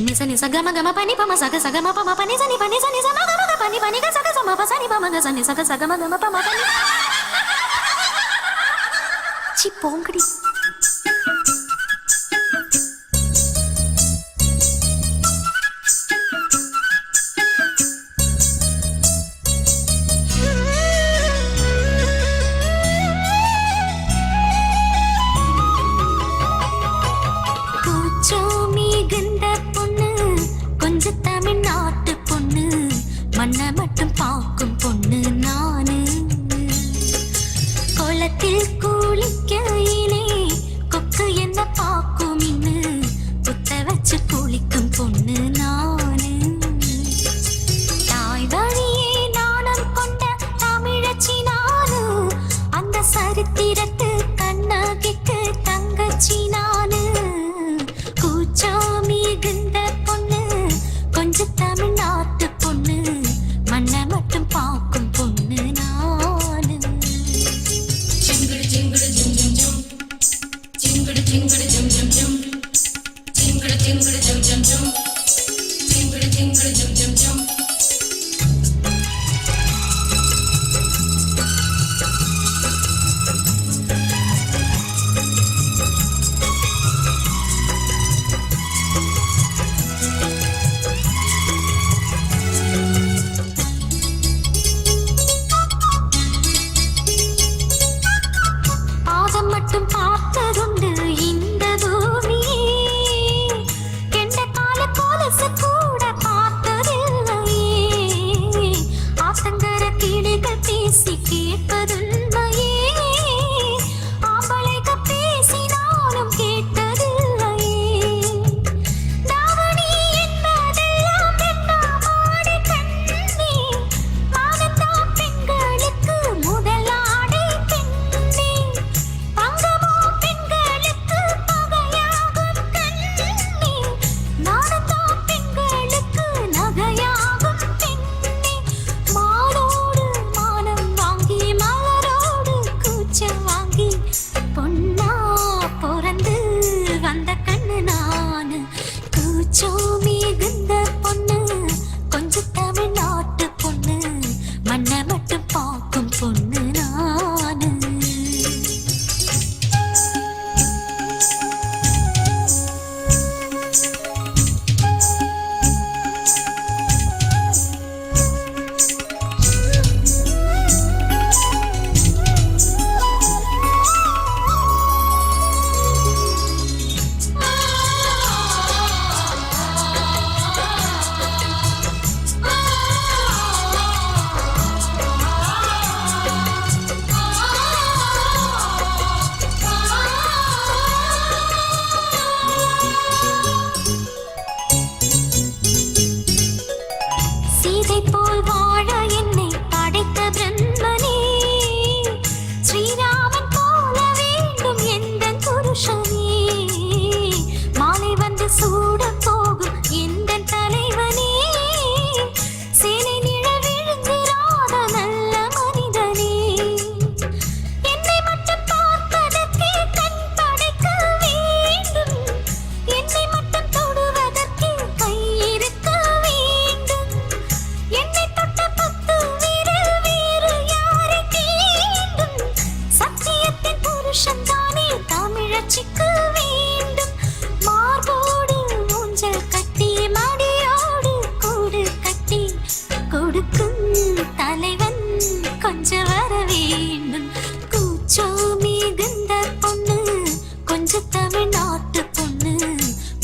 నిస నిస గమ గమ పని పమ సగ సగ మ పమ పని సని పని సని సమ గమ గమ పని పని గ సగ సమ ప సని పమ గ సని సగ సగ మ గమ పమ పని చి పోంగడి பாக்கம் சொன்ன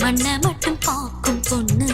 வண்ண மட்டும் பார்க்கும் பொண்ணு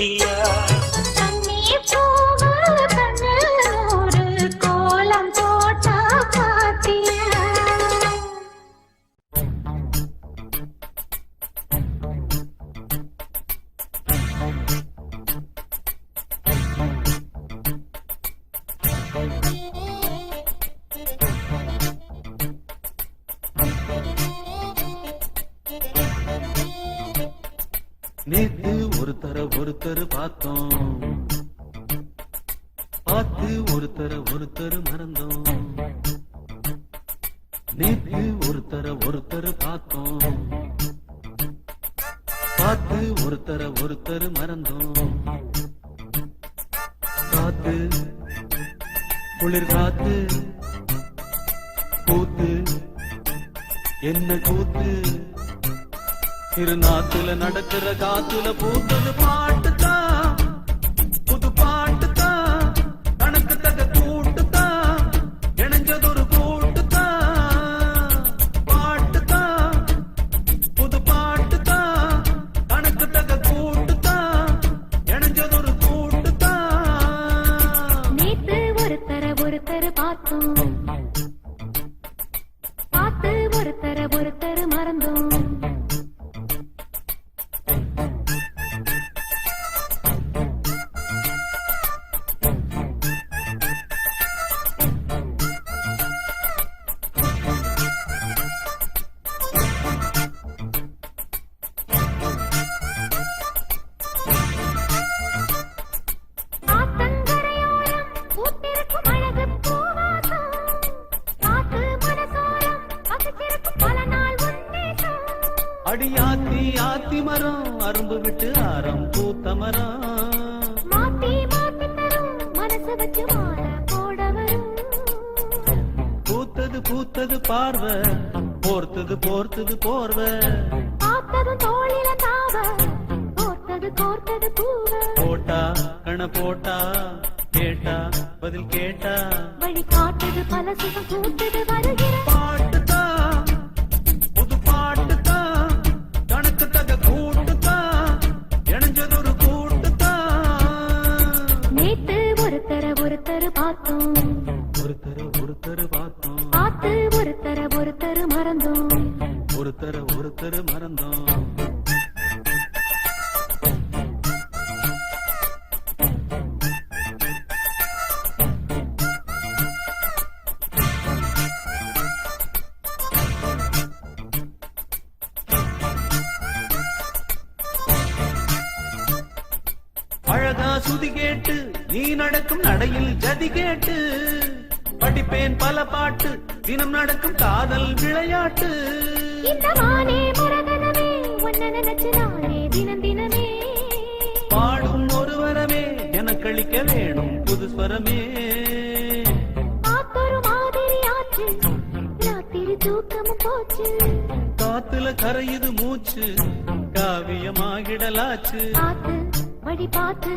tea. பார்த்து ஒருத்தர ஒருத்தர் மறந்தோம். நேத்து ஒருத்தர ஒருத்தர் பார்த்தோம். பார்த்து ஒருத்தர ஒருத்தர் மறந்தோம். காத்து குளிர் காத்து கூத்து என்ன கூத்து? திருநாத்துல நடக்கிற காத்துல பூத்தது பாட்டு மரம் அரும்பு விட்டு ஆரம் பூத்த மரம். பூத்தது பூத்தது பார்வ போர்த்தது போர்த்தது போர்வ. போட்டா கண போட்டா கேட்டா பதில் கேட்டா. வழி காட்டது பல சுகம் கூட்டுது வருகிற Bye. நடக்கும் நடையில் ஜதி கேட்டு படிப்பேன் பல பாட்டு தினம் நடக்கும் காதல் விளையாட்டு. பாடும் ஒரு வரமே எனக்களிக்க வேணும் புது ஸ்வரமே. காத்துல கரையுது மூச்சு காவியமாகிடலாச்சு. வழி பார்த்து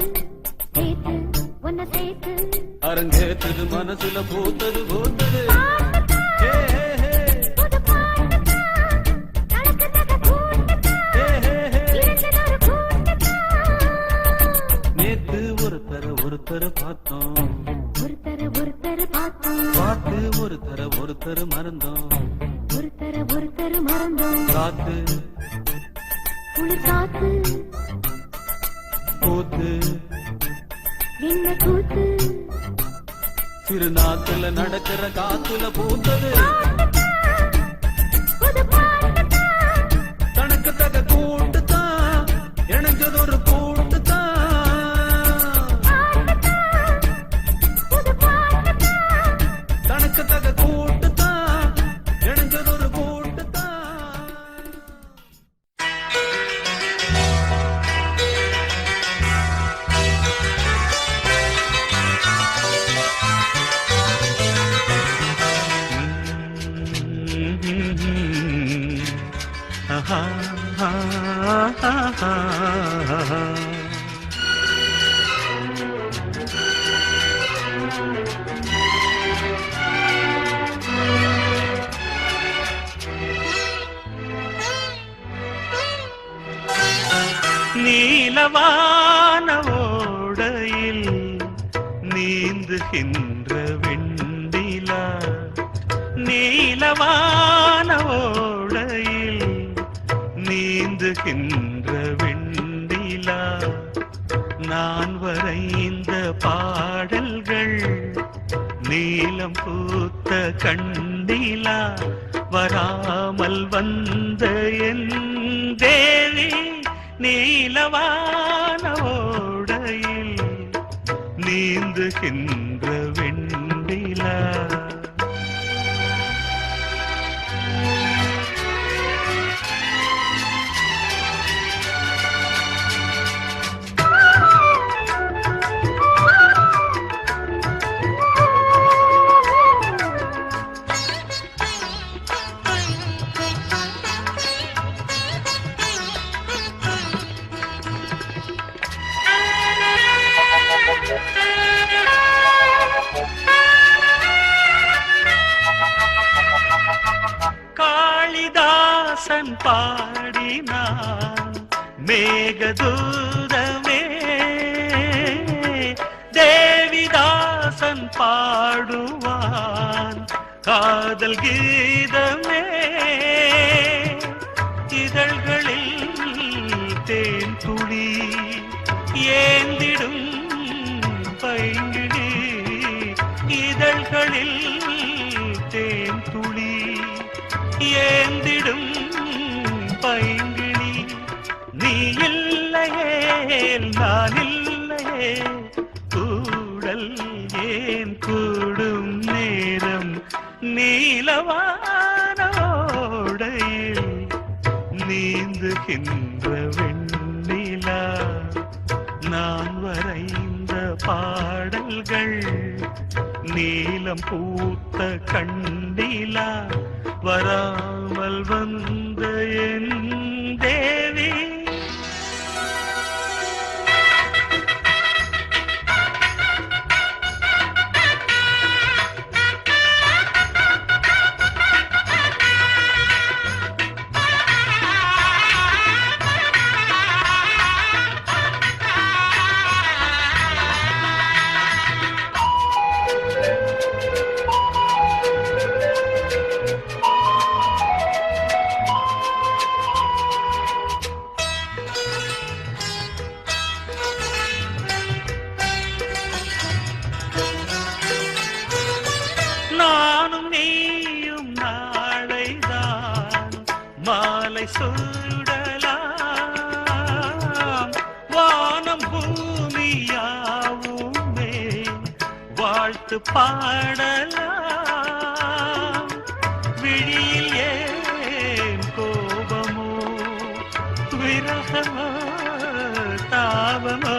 உன்னை சேர்த்து. அரங்கேற்றது மனசுல பூத்தது பூத்தது. ஒருத்தர் பார்த்தோம். ஒருத்தர ஒருத்தர் பார்த்தோம். பார்த்து ஒருத்தர ஒருத்தர் மறந்தோம். ஒருத்தர ஒருத்தர் மறந்தோம். காத்து. குளிர் காத்து. பூத்து. என்ன கூத்து? சிறு நாத்துல நடக்கிற காத்துல பூத்தது. நீலவான நீலவான ஓடையில் நீந்துகின்ற காளிதாசன் பாடினான் மேகதூதமே. தேவிதாசன் பாடுவான் காதல் கீதமே. இதழ்களில் தேன் துளி ஏந்திடும் பைங்கிழி நீ இல்லையே நான் இல்லையே கூடல் ஏன் கூடும் நேரம்? நீலவா பூத்த கண்டிலா வராமல் வந்து சுடலாம் வானம் பூமியாவுமே வாழ்த்து பாடலாம். விழியில் ஏன் கோபமோ விரகமோ தாபமோ?